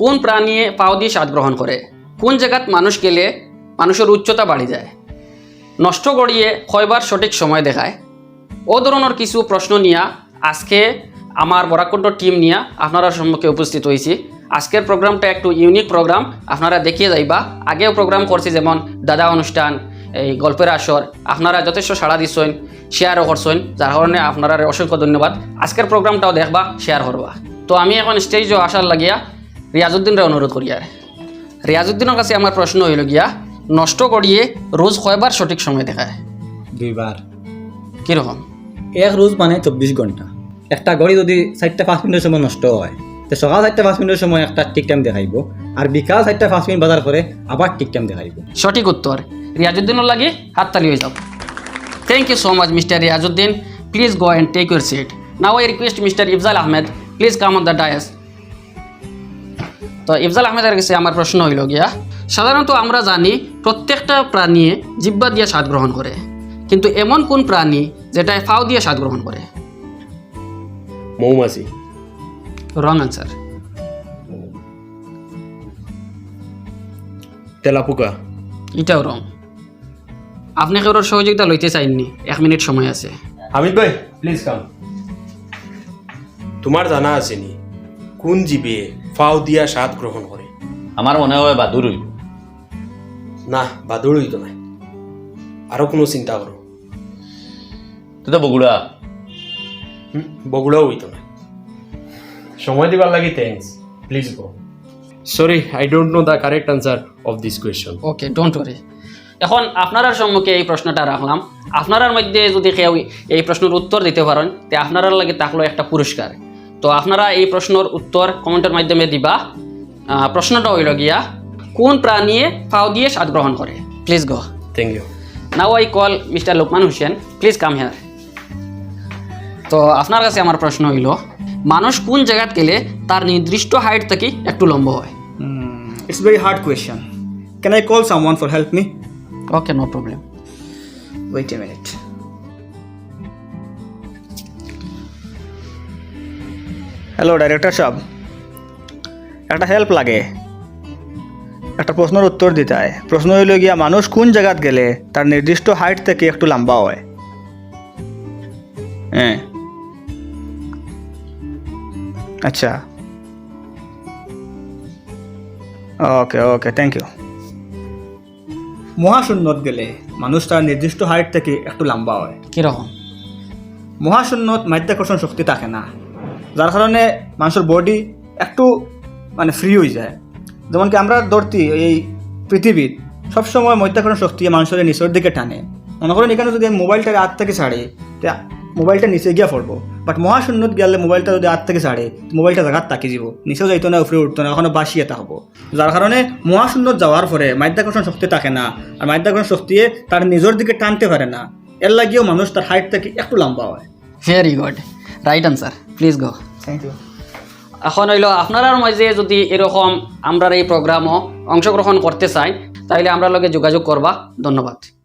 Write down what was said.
কোন প্রাণী পাও দিয়ে স্বাদ গ্রহণ করে? কোন জায়গাত মানুষ গেলে মানুষের উচ্চতা বাড়ি যায়? নষ্ট গড়িয়ে কয়বার সঠিক সময় দেখায়? ও ধরনের কিছু প্রশ্ন নিয়ে আজকে আমার বরাকণ্ঠ টিম নিয়ে আপনারা সম্মুখে উপস্থিত হয়েছি আজকের প্রোগ্রামটা একটু ইউনিক প্রোগ্রাম, আপনারা দেখিয়ে যাইবা। আগেও প্রোগ্রাম করছি যেমন দাদা অনুষ্ঠান, এই গল্পের আসর, আপনারা যথেষ্ট সাড়া দিচ্ছেন শেয়ারও করছেন, যার কারণে আপনারা অসংখ্য ধন্যবাদ। আজকের প্রোগ্রামটাও দেখবা শেয়ার করবা। তো আমি এখন স্টেজও আসার লাগিয়া রিয়াজউদ্দিনরে অনুরোধ করি আর। রিয়াজউদ্দিনের কাছে আমার প্রশ্ন হইল গিয়া নষ্ট করিয়ে রোজ কয়বার সঠিক সময় দেখায়। দুইবার কীরকম এক রোজ মানে চব্বিশ ঘণ্টা একটা ঘড়ি যদি চারটা পাঁচ মিনিটের সময় নষ্ট হয় তো সকাল চারটা পাঁচ মিনিটের সময় একটা ঠিক টাইম দেখাইব আর বিকাল চারটা পাঁচ মিনিট বাজার করে আবার ঠিক টাইম দেখাইব। সঠিক উত্তর রিয়াজউদ্দিনের লাগে হাততালি হয়ে যাও thank you so much mister Riazuddin please go and take your seat now I request mister Ifzal Ahmed please come on the dais তো ইফজাল আহমেদের কাছে আমার প্রশ্ন হইল গিয়া সাধারণত আমরা জানি প্রত্যেকটা প্রাণী জিব্বা দিয়ে স্বাদ গ্রহণ করে কিন্তু এমন কোন প্রাণী যেটা ফাও দিয়ে স্বাদ গ্রহণ করে? মৌমাছি। রং আনসার তেলাপোকা। এটাও রং আপনি কারোর সহযোগিতা লইতে চাইননি? এক মিনিট সময় আছে। হামিদ ভাই প্লিজ কাম তোমার জানা আছে নি কোন জীবে ফাও দিয়া স্বাদ গ্রহণ করে। আমার মনে হয় বাদুর হইব। না বাদুড়ই তো নাই আরও কোনো চিন্তা করো। তুই তো বগুড়া। হুম, বগুড়াও হইতো না। সময় দিবার লাগি thanks please go sorry I don't know the correct answer of this question okay don't worry এখন আপনারার সম্মুখে এই প্রশ্নটা রাখলাম। আপনারার মধ্যে যদি কেউ এই প্রশ্নের উত্তর দিতে পারেন তে আপনারার লাগে থাকল একটা পুরস্কার। তো আপনারা এই প্রশ্নের উত্তর কমেন্টের মাধ্যমে দিবা। প্রশ্নটা হইল গিয়া কোন প্রাণী ফাও দিয়ে স্বাদ গ্রহণ করে? Please go thank you now I call mister Lokman Hossain please come here তো আপনার কাছে আমার প্রশ্ন হইল মানুষ কোন জায়গাত গেলে তার নির্দিষ্ট হাইট থেকে একটু লম্ব হয়? Hmm, it's hard very hard I call I call someone for help me? Okay no problem Wait a minute. Hello director সাহেব একটা হেল্প লাগে। একটা প্রশ্নের উত্তর দিতে হয়। প্রশ্ন হইল গিয়া মানুষ কোন জায়গাত গেলে তার নির্দিষ্ট হাইট থেকে একটু লম্বা হয়? হ্যাঁ। আচ্ছা। ওকে ওকে থ্যাংক ইউ মহাশূন্যত গেলে মানুষ তার নির্দিষ্ট হাইট থেকে একটু লম্বা হয়। কীরকম? মহাশূন্যত মাধ্যাকর্ষণ শক্তি থাকে না। যার কারণে মানুষের বডি একটু মানে ফ্রি হয়ে যায়। যেমন কি আমরা ধরতি এই পৃথিবীর সবসময় মধ্যাকর্ষণ শক্তি মানুষের নিচের দিকে টানে। মনে করেন এখানে যদি আমি মোবাইলটা হাত থেকে ছাড়ি, তা মোবাইলটা নিচে গিয়া পড়ব। বাট মহাশূন্যত গেলে মোবাইলটা যদি হাত থেকে ছাড়ে মোবাইলটা জায়গাত তাকি যাব। নিচেও যাইতো না উপরে উঠতো না ওখানে বাসিয়ে থাকব যার কারণে মহাশূন্যত যাওয়ার পরে মাধ্যাকর্ষণ শক্তি থাকে না, আর মাধ্যাকর্ষণ শক্তিয়ে তার নিজের দিকে টানতে পারে না। এর লাগিয়েও মানুষ তার হাইট থেকে একটু লম্বা হয়। Very good right answer please go এখন হইল আপনার মাঝে যদি এরকম আমরা এই প্রোগ্রামও অংশগ্রহণ করতে চাই, তাইলে আমরা লগে যোগাযোগ করবা। ধন্যবাদ।